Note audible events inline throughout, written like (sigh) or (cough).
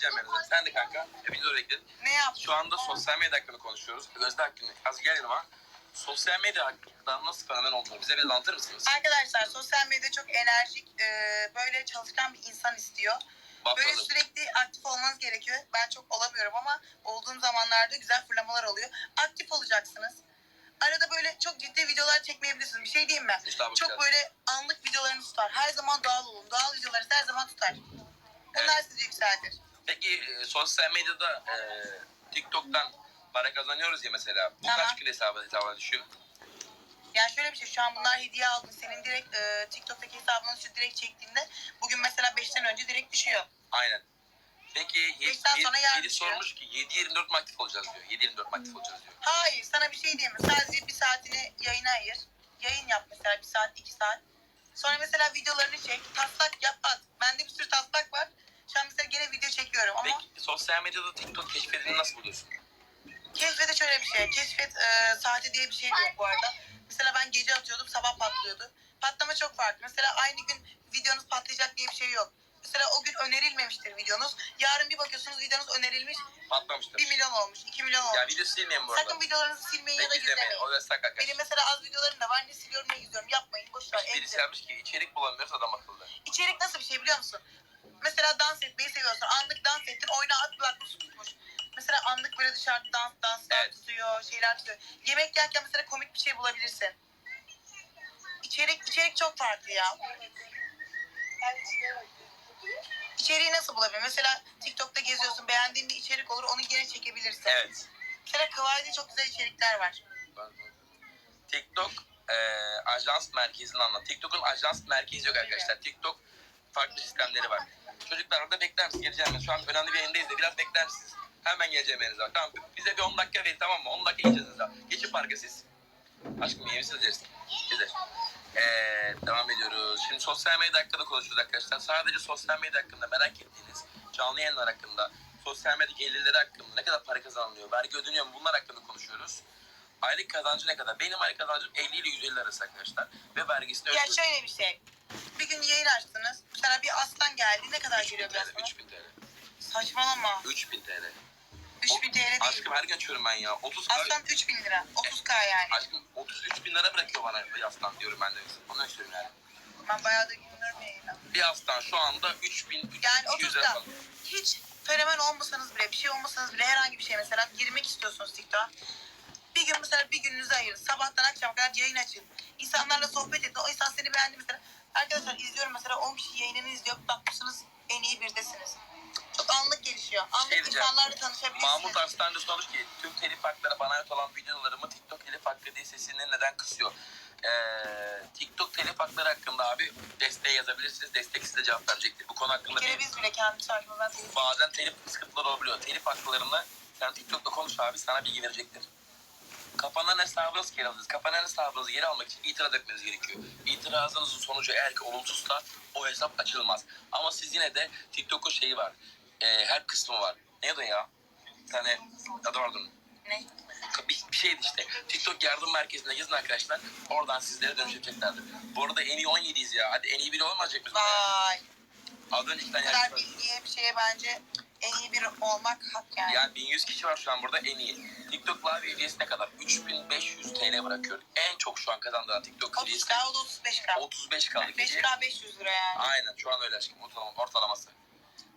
geleceğim yanınıza. Sen de kanka. Hepiniz oraya gidin. Ne yaptın? Şu anda sosyal medya hakkında konuşuyoruz. Gözde hakkında. Az gel yanıma. Sosyal medya hakkında nasıl fenomen olduğunu bize bir anlatır mısınız? Arkadaşlar sosyal medya çok enerjik, e, böyle çalışkan bir insan istiyor. Böyle Bakalım. sürekli aktif olmanız gerekiyor. Ben çok olamıyorum ama olduğum zamanlarda güzel fırlamalar oluyor. Aktif olacaksınız. Arada böyle çok ciddi videolar çekmeyebilirsiniz. Bir şey diyeyim mi? Çok böyle anlık videolarınız tutar. Her zaman doğal olun. Doğal videolarınız her zaman tutar. Bunlar sizi yükseltir. Peki e, sosyal medyada e, TikTok'tan para kazanıyoruz ya mesela. Bu Tamam. kaç kilo hesaba, hesaba düşüyor? Yani şöyle bir şey şu an bunlar hediye aldın. Senin direkt e, TikTok'taki hesabına düşüyor. Direkt çektiğinde bugün mesela 5'ten önce direkt düşüyor. Aynen. Peki Beşten sonra yarın 7 düşüyor. sormuş ki 7-24 mi aktif olacağız diyor. 7-24 mi aktif olacağız diyor. Hayır sana bir şey diyeyim mi? Sadece bir saatini yayına ayır. Yayın yap mesela bir saat iki saat. Sonra mesela videolarını çek. Taslak yap at. Bende bir sürü taslak var. Şu an mesela gene video çekiyorum ama Peki sosyal medyada TikTok keşfedildiğini nasıl buluyorsun? keşfete şöyle bir şey. Keşfet e, saati diye bir şey de yok bu arada. Mesela ben gece atıyordum sabah patlıyordu. Patlama çok farklı. Mesela aynı gün videonuz patlayacak diye bir şey yok. Mesela o gün önerilmemiştir videonuz. Yarın bir bakıyorsunuz videonuz önerilmiş. Patlamıştır. 1 milyon olmuş, 2 milyon olmuş. Ya video silmeyin bu arada. Sakın videolarınızı silmeyin ya da Peki izlemeyin. gizlemeyin. O yasak arkadaşlar. Benim mesela az videolarım da var. Ne siliyorum ne gizliyorum. Yapmayın. Boş ver. Birisi yapmış ki içerik bulamıyoruz adam akıllı. İçerik nasıl bir şey biliyor musun? Mesela dans etmeyi seviyorsun. Anlık dans ettin. Oyuna at kulaklık tutmuş. Mesela anlık böyle dışarıda dans, danslar Evet. tutuyor, şeyler tutuyor. Yemek yerken mesela komik bir şey bulabilirsin. İçerik, içerik çok farklı ya. İçeriği nasıl bulabilir? Mesela TikTok'ta geziyorsun, beğendiğin bir içerik olur, onu geri çekebilirsin. Evet. Mesela Kıvay'da çok güzel içerikler var. TikTok e, ajans merkezini anlat. TikTok'un ajans merkezi yok arkadaşlar. TikTok farklı sistemleri var. Çocuklar orada bekler misiniz? Geleceğim ben. Şu an önemli bir yayındayız da biraz bekler misiniz? Hemen geleceğim yerinize. Tamam bize bir 10 dakika verin tamam mı? 10 dakika geçeceğiz daha. Geçin parka siz. Aşkım iyi misiniz dersin? Gider. Ee, devam ediyoruz. Şimdi sosyal medya hakkında konuşuyoruz arkadaşlar. Sadece sosyal medya hakkında merak ettiğiniz canlı yayınlar hakkında, sosyal medya gelirleri hakkında, ne kadar para kazanılıyor, vergi ödeniyor mu bunlar hakkında konuşuyoruz. Aylık kazancı ne kadar? Benim aylık kazancım 50 ile 150 arası arkadaşlar. Ve vergisini Ya ödüyorum. şöyle bir şey. Bir gün yayın açtınız. Mesela bir aslan geldi. Ne kadar geliyor bir 3000 aslan? TL, 3000 TL. Saçmalama. 3000 TL. 3000 TL değil. Aşkım her gün açıyorum ben ya. 30 Aslan 3000 lira. 30k yani. Aşkım 33 bin lira bırakıyor bana bir aslan diyorum ben de. Onu söylüyorum yani. Ben bayağıdır girmiyorum yayına. Bir aslan şu anda 3000 Yani 3200 lira 30k. falan. Hiç fenomen olmasanız bile, bir şey olmasanız bile herhangi bir şey mesela girmek istiyorsunuz TikTok'a. Bir gün mesela bir gününüzü ayırın. Sabahtan akşama kadar yayın açın. İnsanlarla sohbet edin. O insan seni beğendi mesela. Arkadaşlar izliyorum mesela 10 kişi yayınını izliyor. Bakmışsınız en iyi birdesiniz. Çok anlık gelişiyor. Anlık Şey diyeceğim. insanlarla tanışabilirsiniz. Mahmut Arslan da sormuş ki tüm telif hakları bana ait olan videolarımı TikTok telif hakkı diye sesini neden kısıyor? Ee, TikTok telif hakları hakkında abi desteğe yazabilirsiniz. Destek size cevap verecektir. Bu konu Bir hakkında kere bir, biz bile kendi şarkımızdan telif bazen telif sıkıntıları olabiliyor. Telif haklarını sen TikTok'ta konuş abi sana bilgi verecektir. Kapanan hesabınız geri alacağız. Kapanan hesabınızı geri almak için itiraz etmeniz gerekiyor. İtirazınızın sonucu eğer ki olumsuzsa o hesap açılmaz. Ama siz yine de TikTok'un şeyi var. Ee, her kısmı var. Neydi o ya? Bir tane adı vardı. Ne? Bir, bir şeydi işte. TikTok yardım merkezine yazın arkadaşlar. Oradan sizlere dönüş yapacaklardır. Bu arada en iyi 17'yiz ya. Hadi en iyi biri olmayacak mıyız? Vay. Az önce iki Bu tane kadar bilgiye bir şeye bence en iyi biri olmak hak yani. Yani 1100 kişi var şu an burada en iyi. TikTok Live üyesi ne kadar? 3500 TL bırakıyor. En çok şu an kazandıran TikTok üyesi 30k o da 35k. 35 kaldı. 5k 500 lira yani. Aynen şu an öyle aşkım ortalama, ortalaması.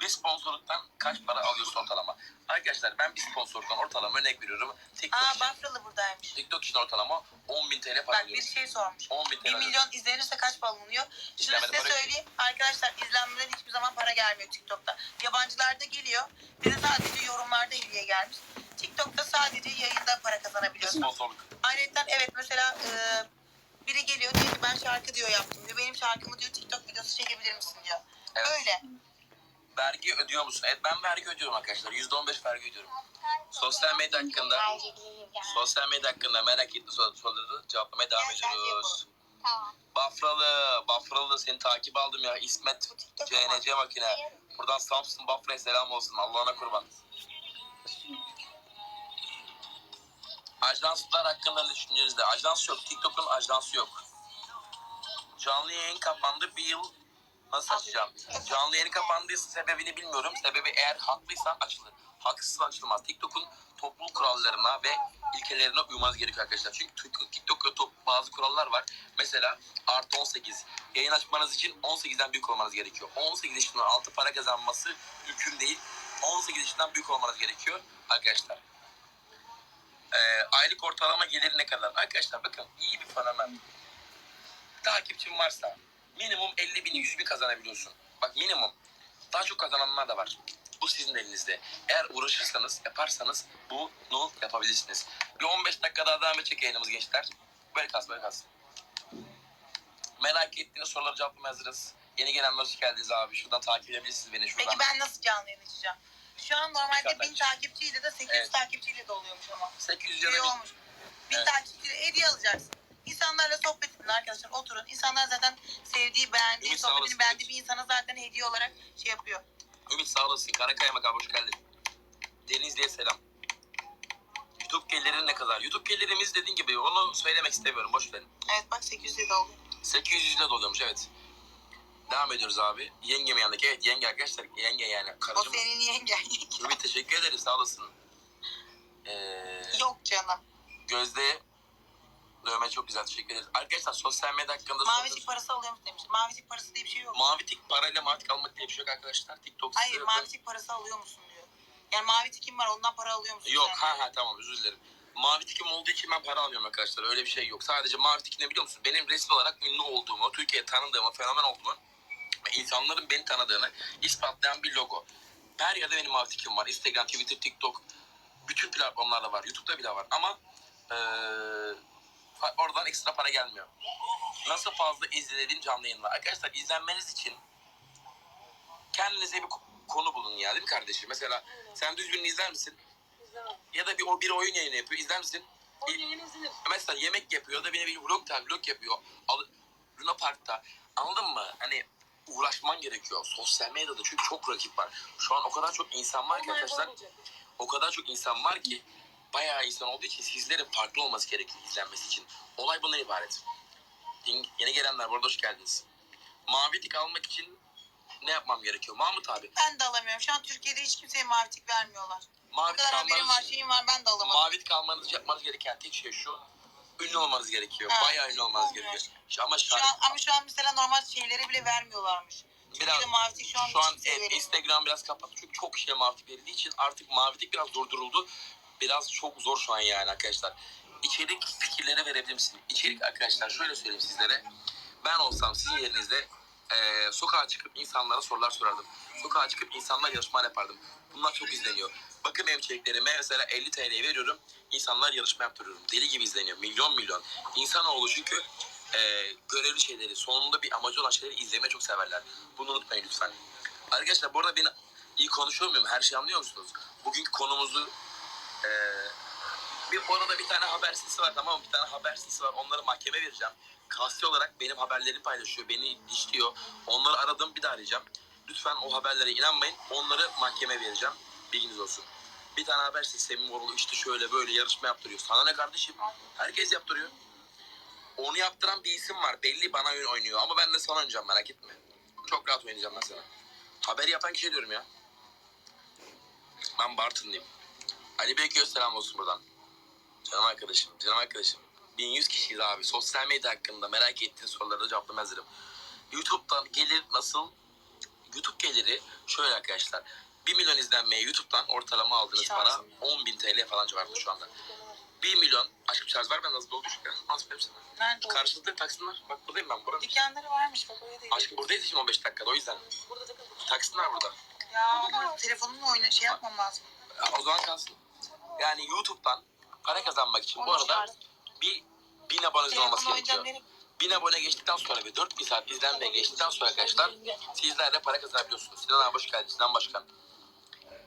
Bir sponsorluktan kaç para alıyorsun ortalama? Arkadaşlar ben bir sponsorluktan ortalama örnek veriyorum. TikTok Aa için, Bafralı buradaymış. TikTok için ortalama 10.000 TL para Bak bir şey sormuş. 10.000 TL 1 alıyorsun. milyon izlenirse kaç para alınıyor? Şunu İzlenmede size para yok. söyleyeyim. Arkadaşlar izlenmeden hiçbir zaman para gelmiyor TikTok'ta. Yabancılarda geliyor. Bize sadece yorumlarda hediye gelmiş. TikTok'ta sadece yayında para kazanabiliyorsun. Sponsorluk. Ayrıca evet mesela e, biri geliyor diyor ki ben şarkı diyor yaptım diyor. Benim şarkımı diyor TikTok videosu çekebilir misin diyor. Evet. Öyle. Vergi ödüyor musun? Evet ben vergi ödüyorum arkadaşlar. %15 vergi ödüyorum. Sosyal medya hakkında sosyal medya hakkında merak ettiğiniz sor- soruları cevaplamaya devam ediyoruz. Tamam. Bafralı, Bafralı seni takip aldım ya. İsmet. CNC makine. Buradan Samsun Bafra'ya selam olsun. Allah'ına kurban. Ajanslar hakkında ne düşünüyorsunuz de? Ajans yok. TikTok'un ajansı yok. Canlı yayın kapandı. Bir yıl Nasıl açacağım? Canlı yayın kapandıysa sebebini bilmiyorum. Sebebi eğer haklıysa açılır. Haksızsa açılmaz. TikTok'un topluluk kurallarına ve ilkelerine uymanız gerekiyor arkadaşlar. Çünkü Tik- TikTok'ta top- bazı kurallar var. Mesela artı 18. Yayın açmanız için 18'den büyük olmanız gerekiyor. 18 yaşından altı para kazanması mümkün değil. 18 yaşından büyük olmanız gerekiyor arkadaşlar. Ee, aylık ortalama geliri ne kadar? Arkadaşlar bakın iyi bir fenomen. Takipçin varsa minimum 50 bin 100 bin kazanabiliyorsun. Bak minimum. Daha çok kazananlar da var. Bu sizin elinizde. Eğer uğraşırsanız, yaparsanız bunu yapabilirsiniz. Bir 15 dakika daha devam edecek yayınımız gençler. Böyle kalsın, böyle kalsın. Merak ettiğiniz soruları cevaplamaya hazırız. Yeni gelenler hoş geldiniz abi. Şuradan takip edebilirsiniz beni şuradan. Peki ben nasıl canlı yayın açacağım? Şu an normalde Dışarıdan 1000 çık. takipçiyle de 800 Evet. takipçiyle de oluyormuş ama. 800 ya da Şey 1000 olmuş. 1000 Evet. takipçiyle hediye alacaksın. İnsanlarla sohbet edin arkadaşlar oturun. İnsanlar zaten sevdiği, beğendiği, Ümit, sohbetini beğendiği bir insana zaten hediye olarak şey yapıyor. Ümit sağ olasın. Karakaymak abi hoş geldin. Denizli'ye selam. YouTube geliri ne kadar? YouTube gelirimiz dediğin gibi onu söylemek istemiyorum. Boş verin. Evet bak 800 de oldu. 800 lira doluyormuş evet. Devam ediyoruz abi. Yenge mi yanındaki? Evet yenge arkadaşlar. Yenge yani. O Karıcığım. senin yengen. Ümit teşekkür ederiz sağ olasın. Ee, Yok canım. Gözde dövme çok güzel teşekkür ederiz. Arkadaşlar sosyal medya hakkında Mavi tik parası alıyor musun demiş. Mavi tik parası diye bir şey yok. Mavi tik parayla mavi almak diye bir şey yok arkadaşlar. TikTok Hayır mavi tik parası alıyor musun diyor. Yani mavi tikim var ondan para alıyor musun? Yok ha ha tamam özür dilerim. Mavi tikim olduğu için ben para almıyorum arkadaşlar. Öyle bir şey yok. Sadece mavi tik ne biliyor musun? Benim resmi olarak ünlü olduğumu, Türkiye'ye tanındığımı, fenomen olduğumu ve insanların beni tanıdığını ispatlayan bir logo. Her yerde benim mavi tikim var. Instagram, Twitter, TikTok. Bütün platformlarda var. YouTube'da bile var. Ama fa- oradan ekstra para gelmiyor. Nasıl fazla izlenediğim canlı yayınlar. Arkadaşlar izlenmeniz için kendinize bir ko- konu bulun ya değil mi kardeşim? Mesela sen düzgün izler misin? İzlemem. Ya da bir o bir oyun yayını yapıyor. İzler misin? O yayın izlenir. Mesela yemek yapıyor ya da bir, bir vlog tabi vlog yapıyor. Al, Luna Park'ta. Anladın mı? Hani uğraşman gerekiyor. Sosyal medyada çünkü çok rakip var. Şu an o kadar çok insan var ki Onlar arkadaşlar. olmayacak. O kadar çok insan var ki (laughs) bayağı insan olduğu için sizlerin farklı olması gerekiyor izlenmesi için. Olay bundan ibaret. Yeni gelenler bu arada hoş geldiniz. Mavi tik almak için ne yapmam gerekiyor? Mahmut abi. Ben de alamıyorum. Şu an Türkiye'de hiç kimseye mavi tik vermiyorlar. Mavi tik almanız var, şeyim var ben de alamadım. Mavi tik almanız yapmanız gereken tek şey şu. Ünlü olmanız gerekiyor. Ha, Bayağı ünlü olmanız olmuyor. gerekiyor. Şu- Ama şu an, ama şu an mesela normal şeyleri bile vermiyorlarmış. Türkiye'de biraz, mavi tik şu an, şu an evet. Instagram biraz kapattı çünkü çok kişiye mavi tik verildiği için artık mavi tik biraz durduruldu. Biraz çok zor şu an yani arkadaşlar. İçerik fikirleri verebilir misin? İçerik arkadaşlar şöyle söyleyeyim sizlere. Ben olsam sizin yerinizde eee sokağa çıkıp insanlara sorular sorardım. Sokağa çıkıp insanlar yarışma yapardım. Bunlar çok izleniyor. Bakın benim içeriklerime mesela 50 TL veriyorum. insanlar yarışma yaptırıyorum. Deli gibi izleniyor. Milyon milyon. İnsanoğlu çünkü eee görevli şeyleri, sonunda bir amacı olan şeyleri izlemeyi çok severler. Bunu unutmayın lütfen. Arkadaşlar bu arada beni iyi konuşuyor muyum? Her şeyi anlıyor musunuz? Bugünkü konumuzu eee bir bu arada bir tane haber sitesi var tamam mı? Bir tane haber sitesi var. Onları mahkeme vereceğim. Kasti olarak benim haberlerimi paylaşıyor. Beni dişliyor. Onları aradım bir daha arayacağım. Lütfen o haberlere inanmayın. Onları mahkeme vereceğim. Bilginiz olsun. Bir tane haber sitesi Borulu işte şöyle böyle yarışma yaptırıyor. Sana ne kardeşim? Herkes yaptırıyor. Onu yaptıran bir isim var. Belli bana oyun oynuyor. Ama ben de sana oynayacağım merak etme. Çok rahat oynayacağım ben sana. Haberi yapan kişi diyorum ya. Ben Bartın'lıyım. Ali Beyköy selam olsun buradan. Canım arkadaşım, canım arkadaşım. 1100 kişiyiz abi. Sosyal medya hakkında merak ettiğin soruları da cevaplamaya hazırım. YouTube'dan gelir nasıl? YouTube geliri şöyle arkadaşlar. 1 milyon izlenmeye YouTube'dan ortalama aldığınız para Şansım ya. 10 bin TL falan civarında şu anda. 1 milyon aşkım şarj var ben nasıl doldu an. Az verim sana. Nerede? Karşılıklı taksınlar. Bak buradayım ben. Buradayım. Dükkanları varmış bak oraya da Aşkım buradayız şimdi 15 dakikada o yüzden. Burada takıl. Taksınlar burada. Ya ama telefonumla oyna şey yapmam lazım. Ya, o zaman kalsın. Yani YouTube'dan para kazanmak için bu arada bir bin aboneniz olması gerekiyor. benim. 1000 abone geçtikten sonra ve 4000 saat izlenmeye geçtikten sonra arkadaşlar sizler de para kazanabiliyorsunuz. Sinan abi hoş geldin. Sinan Başkan.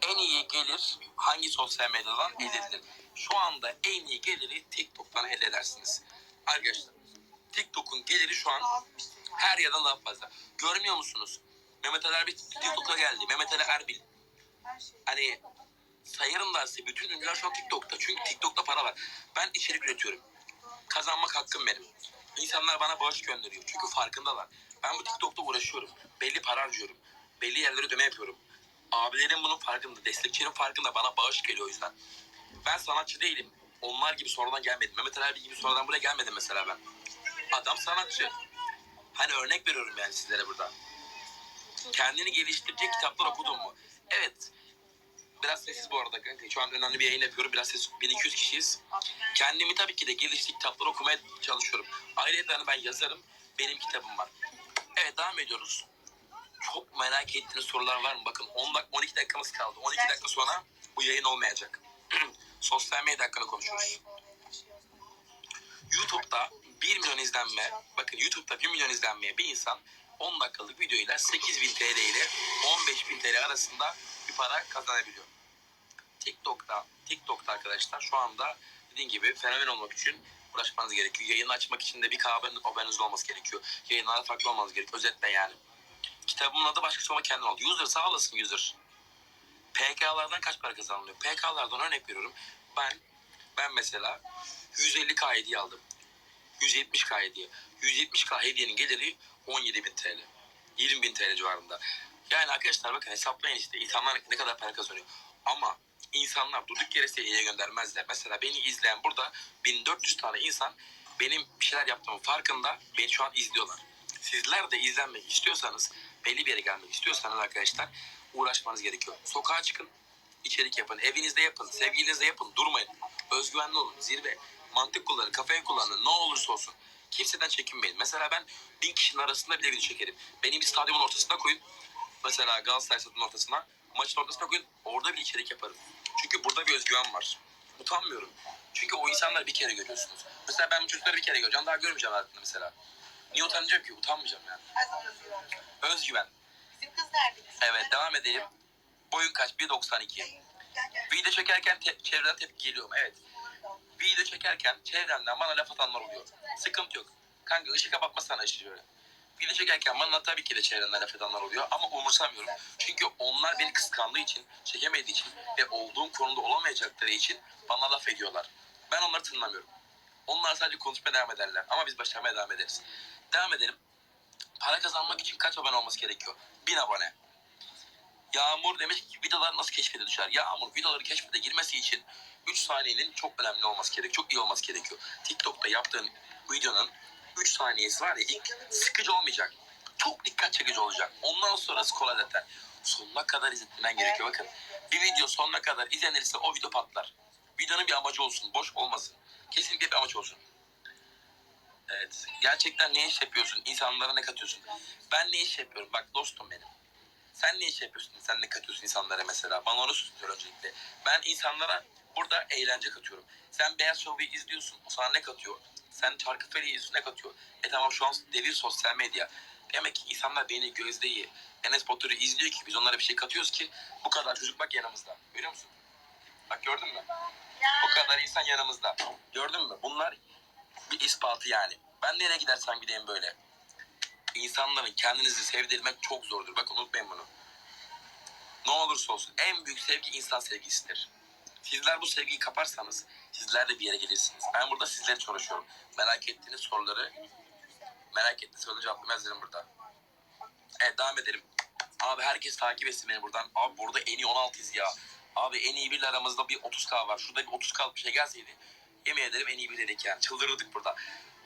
En iyi gelir hangi sosyal medyadan elde edilir? Şu anda en iyi geliri TikTok'tan elde edersiniz. Arkadaşlar TikTok'un geliri şu an her yerden daha fazla. Görmüyor musunuz? Mehmet Ali Erbil TikTok'a geldi. Mehmet Ali Erbil. Şey. Hani sayarım da size bütün ünlüler şu an TikTok'ta. Çünkü TikTok'ta para var. Ben içerik üretiyorum. Kazanmak hakkım benim. İnsanlar bana bağış gönderiyor. Çünkü farkındalar. Ben bu TikTok'ta uğraşıyorum. Belli para harcıyorum. Belli yerlere ödeme yapıyorum. Abilerim bunun farkında. Destekçilerin farkında. Bana bağış geliyor o yüzden. Ben sanatçı değilim. Onlar gibi sonradan gelmedim. Mehmet Ali gibi sonradan buraya gelmedim mesela ben. Adam sanatçı. Hani örnek veriyorum yani sizlere burada. Kendini geliştirecek kitaplar okudun mu? Evet. Biraz sessiz bu arada kanka. Şu an önemli bir yayın yapıyorum. Biraz sessiz. 1200 kişiyiz. Kendimi tabii ki de geliştik kitaplar okumaya çalışıyorum. Ayrıca ben yazarım. Benim kitabım var. Evet devam ediyoruz. Çok merak ettiğiniz sorular var mı? Bakın 10 dak 12 dakikamız kaldı. 12 dakika sonra bu yayın olmayacak. (clears throat) Sosyal medya hakkında konuşuyoruz. YouTube'da 1 milyon izlenme, bakın YouTube'da 1 milyon izlenmeye bir insan 10 dakikalık videoyla 8000 TL ile 15000 TL arasında bir para kazanabiliyor. TikTok'ta, TikTok'ta arkadaşlar şu anda dediğim gibi fenomen olmak için uğraşmanız gerekiyor. Yayını açmak için de bir kahve haberiniz olması gerekiyor. Yayınlarda farklı olmanız gerekiyor. Özetle yani. Kitabımın adı başkası ama kendin ol. User sağ olasın user. PK'lardan kaç para kazanılıyor? PK'lardan örnek veriyorum. Ben ben mesela 150k hediye aldım. 170k hediye. 170k hediyenin geliri 17.000 TL. 20.000 TL civarında. Yani arkadaşlar bakın hesaplayın işte insanlar ne kadar para kazanıyor. Ama insanlar durduk yere size hediye göndermezler. Mesela beni izleyen burada 1400 tane insan benim bir şeyler yaptığımın farkında beni şu an izliyorlar. Sizler de izlenmek istiyorsanız, belli bir yere gelmek istiyorsanız arkadaşlar uğraşmanız gerekiyor. Sokağa çıkın, içerik yapın, evinizde yapın, sevgilinizde yapın, durmayın. Özgüvenli olun, zirve. Mantık kullanın, kafayı kullanın, ne olursa olsun. Kimseden çekinmeyin. Mesela ben bin kişinin arasında bile video çekerim. Benim bir stadyumun ortasına koyun. Mesela Galatasaray stadının ortasına, maçın ortasına koyun. Orada bir içerik yaparım. Çünkü burada bir özgüven var. Utanmıyorum. Çünkü o insanları bir kere görüyorsunuz. Mesela ben bu çocukları bir kere göreceğim, daha görmeyeceğim hayatımda mesela. Niye utanacağım ki? Utanmayacağım yani. Özgüven. Bizim kız nerede? Evet devam edelim. Boyun kaç? 1.92. Gel gel. Video çekerken te- çevreden tepki geliyor mu? Evet. Video çekerken çevremden bana laf atanlar oluyor. Sıkıntı yok. Kanka ışık kapatmasana ışığı şöyle. Video çekerken bana tabii ki de çevremden laf atanlar oluyor ama umursamıyorum. Çünkü onlar beni kıskandığı için, çekemediği için ve olduğum konuda olamayacakları için bana laf ediyorlar. Ben onları tınlamıyorum. Onlar sadece konuşmaya devam ederler ama biz başarmaya devam ederiz. Devam edelim. Para kazanmak için kaç abone olması gerekiyor? 1000 abone. Yağmur demiş ki videolar nasıl keşfete düşer? Yağmur videoları keşfete girmesi için 3 saniyenin çok önemli olması gerekiyor. Çok iyi olması gerekiyor. TikTok'ta yaptığın videonun 3 saniyesi var ya ilk sıkıcı olmayacak. Çok dikkat çekici olacak. Ondan sonrası kolay zaten. Sonuna kadar izletmen gerekiyor. Bakın bir video sonuna kadar izlenirse o video patlar. Videonun bir amacı olsun. Boş olmasın. Kesinlikle bir amaç olsun. Evet. Gerçekten ne iş yapıyorsun? İnsanlara ne katıyorsun? Ben ne iş yapıyorum? Bak dostum benim. Sen ne iş yapıyorsun? Sen ne katıyorsun insanlara mesela? Bana onu söyle öncelikle. Ben insanlara burada eğlence katıyorum. Sen Beyaz Show'u izliyorsun. O sana ne katıyor? Sen Çarkıfelik'i izliyorsun ne katıyor? E tamam şu an devir sosyal medya. Demek ki insanlar beni Gözde'yi, Enes Batur'u izliyor ki biz onlara bir şey katıyoruz ki bu kadar çocuk bak yanımızda. Görüyor musun? Bak gördün mü? Bu kadar insan yanımızda. Gördün mü? Bunlar bir ispatı yani. Ben nereye gidersem gideyim böyle. İnsanların kendinizi sevdirmek çok zordur. Bakın unutmayın bunu. Ne olursa olsun en büyük sevgi insan sevgisidir. Sizler bu sevgiyi kaparsanız sizler de bir yere gelirsiniz. Ben burada sizler için uğraşıyorum. Merak ettiğiniz soruları merak ettiğiniz soruları cevaplamaya burada. Evet devam edelim. Abi herkes takip etsin beni buradan. Abi burada en iyi 16'yız ya. Abi en iyi biriyle aramızda bir 30k var. Şurada bir 30k bir şey gelseydi. Yemin ederim en iyi bir dedik yani. Çıldırırdık burada.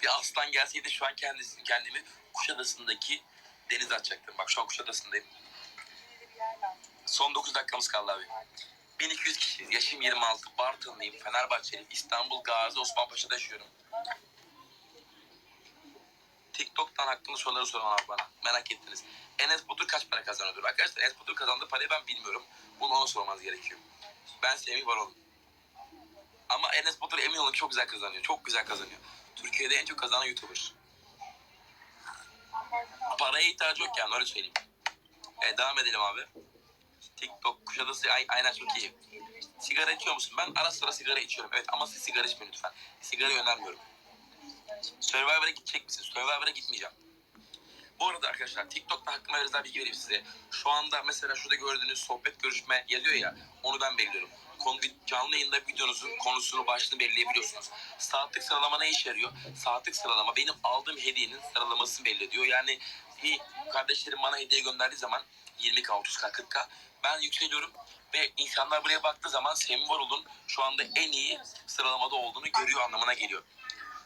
Bir aslan gelseydi şu an kendisini kendimi Kuşadası'ndaki denize atacaktım. Bak şu an Kuşadası'ndayım. Son 9 dakikamız kaldı abi. 1200 kişiyiz. Yaşım 26. Bartınlıyım. Fenerbahçeliyim. İstanbul Gazi Osmanpaşa'da yaşıyorum. TikTok'tan hakkında soruları sorun abi bana. Merak ettiniz. Enes Batur kaç para kazanıyordur? Arkadaşlar Enes Batur kazandığı parayı ben bilmiyorum. Bunu ona sormanız gerekiyor. Ben Semih Varol. Ama Enes Batur emin olun çok güzel kazanıyor. Çok güzel kazanıyor. Türkiye'de en çok kazanan YouTuber. Paraya ihtiyacı yok yani öyle söyleyeyim. E, devam edelim abi. TikTok, Kuşadası ay- aynen çok iyi. Sigara içiyor musun? Ben ara sıra sigara içiyorum. Evet ama siz sigara içmeyin lütfen. Sigarayı önermiyorum. Survivor'a gidecek misin? Survivor'a gitmeyeceğim. Bu arada arkadaşlar TikTok'ta hakkında biraz daha bilgi vereyim size. Şu anda mesela şurada gördüğünüz sohbet görüşme yazıyor ya onu ben belirliyorum. Konu, canlı yayında videonuzun konusunu başlığını belirleyebiliyorsunuz. Saatlik sıralama ne işe yarıyor? Saatlik sıralama benim aldığım hediyenin sıralamasını belli ediyor. Yani bir kardeşlerim bana hediye gönderdiği zaman 20k, 30k, 40k ben yükseliyorum ve insanlar buraya baktığı zaman Sembol'un şu anda en iyi sıralamada olduğunu görüyor anlamına geliyor.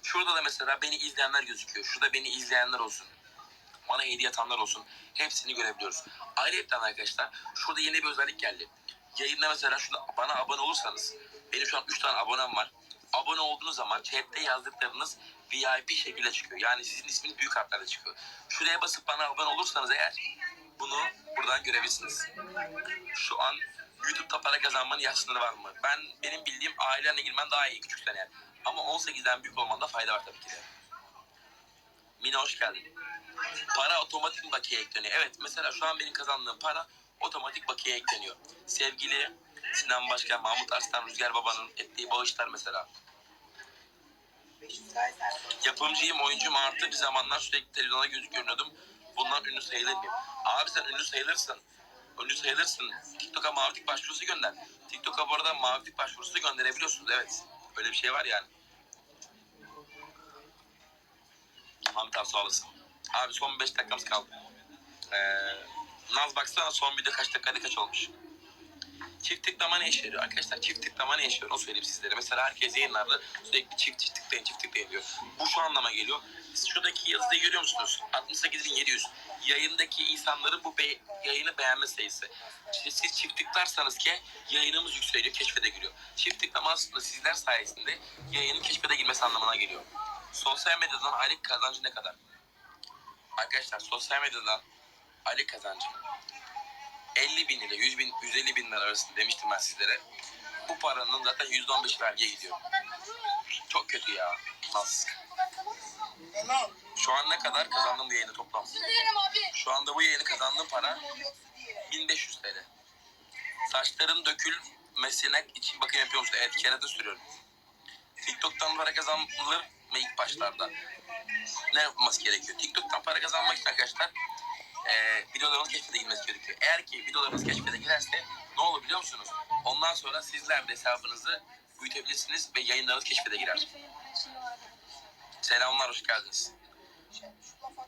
Şurada da mesela beni izleyenler gözüküyor. Şurada beni izleyenler olsun. Bana hediye atanlar olsun. Hepsini görebiliyoruz. Ayrıca arkadaşlar şurada yeni bir özellik geldi. Yayında mesela şurada bana abone olursanız benim şu an 3 tane abonem var. Abone olduğunuz zaman chatte yazdıklarınız VIP şekilde çıkıyor. Yani sizin isminiz büyük harflerle çıkıyor. Şuraya basıp bana abone olursanız eğer bunu buradan görebilirsiniz. Şu an YouTube'da para kazanmanın yaş sınırı var mı? Ben benim bildiğim ailenle girmen daha iyi küçükten eğer. Ama 18'den büyük olmanda fayda var tabii ki de. Mine hoş geldin. Para otomatik bakiye ekleniyor. Evet mesela şu an benim kazandığım para otomatik bakiye ekleniyor. Sevgili Sinan Başkan, Mahmut Arslan, Rüzgar Baba'nın ettiği bağışlar mesela. Yapımcıyım, oyuncuyum artı bir zamanlar sürekli televizyonda gözük görünüyordum. Bundan ünlü sayılır mıyım? Abi sen ünlü sayılırsın. Ünlü sayılırsın. TikTok'a mavilik başvurusu gönder. TikTok'a bu arada mavilik başvurusu gönderebiliyorsunuz. Evet. Öyle bir şey var yani. Hamit abi sağ olasın. Abi son 5 dakikamız kaldı. Ee, Naz baksana son video kaç dakikada kaç olmuş. Çift tıklama ne işe yarıyor arkadaşlar? Çift tıklama ne işe yarıyor? Onu söyleyeyim sizlere. Mesela herkes yayınlarda sürekli çift çift tıklayın, çift tıklayın diyor. Bu şu anlama geliyor. Siz şuradaki yazıyı görüyor musunuz? 68.700. Yayındaki insanların bu be- yayını beğenme sayısı. İşte siz çift tıklarsanız ki yayınımız yükseliyor, keşfete giriyor. Çift tıklama aslında sizler sayesinde yayının keşfete girmesi anlamına geliyor. Sosyal medyadan aylık kazancı ne kadar? Arkadaşlar sosyal medyadan aylık kazancı 50 bin ile 100 bin, 150 bin lira arasında demiştim ben sizlere. Bu paranın zaten %15 vergiye gidiyor. Çok kötü ya. Nasıl? Şu an ne kadar kazandım bu yayını toplam? Şu anda bu yayını kazandığım para 1500 TL. Saçların dökülmesine için bakım yapıyor musun? Evet kerata sürüyorum. TikTok'tan para kazanılır mı ilk başlarda? Ne yapılması gerekiyor? TikTok'tan para kazanmak için arkadaşlar e, videolarınız keşfete girmesi gerekiyor. Eğer ki videolarınız keşfete girerse ne olur biliyor musunuz? Ondan sonra sizler de hesabınızı büyütebilirsiniz ve yayınlarınız keşfete girer. Selamlar, hoş geldiniz.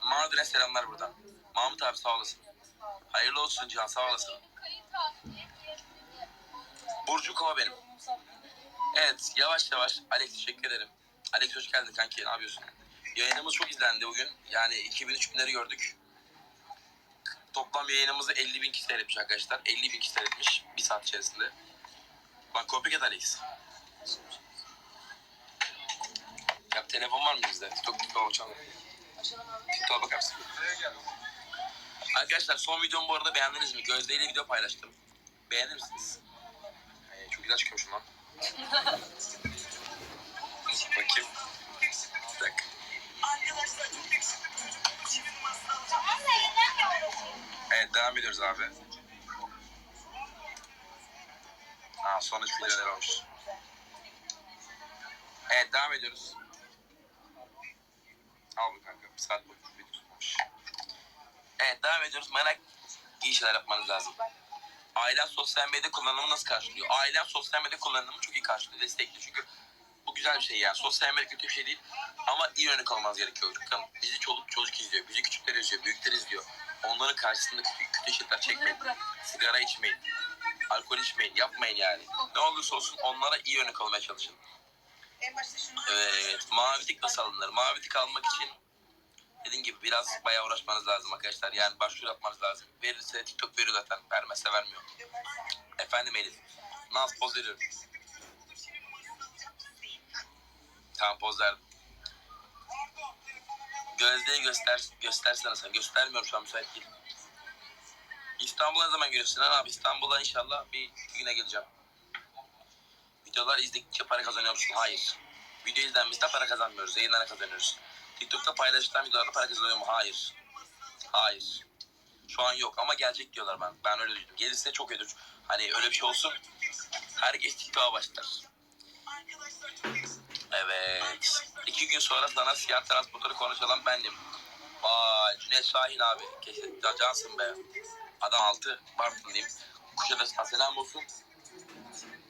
Mardin'e selamlar buradan. Mahmut abi sağ olasın. Hayırlı olsun Cihan sağ olasın. Burcu Kova benim. Evet yavaş yavaş Alex teşekkür ederim. Alex hoş geldin kanki ne yapıyorsun? Yayınımız çok izlendi bugün. Yani 2000 binleri gördük. Toplam yayınımızı 50 bin kişi seyretmiş arkadaşlar. 50 bin kişi seyretmiş bir saat içerisinde. Bak kopya et Alex. Ya telefon var mı bizde? TikTok TikTok açalım. TikTok'a bakar mısın? Arkadaşlar son videomu bu arada beğendiniz mi? Gözde ile video paylaştım. Beğenir misiniz? Ee, çok güzel çıkıyormuşum lan. Bakayım. Bir dakika. Evet devam ediyoruz abi. Ha sonuç videolar olmuş. Evet devam ediyoruz. Al bu kanka bir saat boyunca video tutmamış. Evet devam ediyoruz. Merak iyi şeyler yapmanız lazım. Ailen sosyal medya kullanımı nasıl karşılıyor? Ailen sosyal medya kullanımı çok iyi karşılıyor, destekliyor. Çünkü güzel bir şey yani. Sosyal medya kötü bir şey değil. Ama iyi örnek olmanız gerekiyor. Bakın bizi çoluk çocuk izliyor, bizi küçükler izliyor, büyükler izliyor. Onların karşısında kötü, kötü şeyler çekmeyin. Sigara içmeyin. Alkol içmeyin, yapmayın yani. Ne olursa olsun onlara iyi örnek olmaya çalışın. Evet, mavi tik nasıl alınır? Mavi tik almak için dediğim gibi biraz bayağı uğraşmanız lazım arkadaşlar. Yani başvuru yapmanız lazım. Verirse TikTok veriyor zaten. Vermezse vermiyor. Efendim Elif. Naz poz veriyorum. Tamam poz verdim. Gözde'yi göster, göstersene sen. Göstermiyorum şu an müsait değil. İstanbul'a ne zaman geliyorsun Sinan abi? İstanbul'a inşallah bir güne geleceğim. Videolar izledikçe para kazanıyor? Hayır. Video izlenmesinde para kazanmıyoruz. Yayınlara kazanıyoruz. TikTok'ta paylaşılan videolarda para kazanıyor mu? Hayır. Hayır. Şu an yok ama gelecek diyorlar ben. Ben öyle duydum. Gelirse çok ödür. Hani öyle bir şey olsun. Herkes TikTok'a başlar. Evet. İki gün sonra sana siyah transportörü konuşalım bendim. Vay Cüneyt Şahin abi. Kesin cansın be. Adam altı Bartın'dayım. Kuşadası'na selam olsun.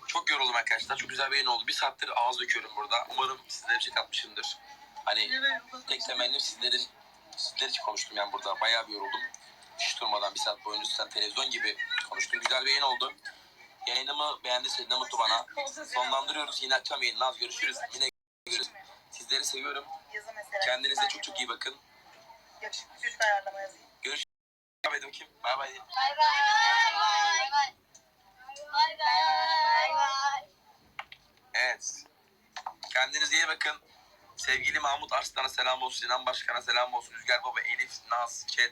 Çok yoruldum arkadaşlar. Çok güzel bir yayın oldu. Bir saattir ağız döküyorum burada. Umarım sizlere bir şey katmışımdır. Hani tek temennim sizlerin Sizler için konuştum yani burada. Bayağı bir yoruldum. Hiç durmadan bir saat boyunca sen televizyon gibi konuştun. Güzel bir yayın oldu. Yayınımı beğendiyseniz ne mutlu bana. Sonlandırıyoruz. Yine akşam yayınla az görüşürüz. Yine görüşürüz. Sizleri seviyorum. Yazı mesela. Kendinize çok çok iyi bakın. Yakışıklı çocuk ayarlama yazayım. Görüşürüz. Ahmet'im kim? Bay bay. Bay bay. Bay bay. Bay bay. Bay Evet. Kendinize iyi bakın. Sevgili Mahmut Arslan'a selam olsun. Sinan Başkan'a selam olsun. Rüzgar Baba, Elif, Naz, Chat.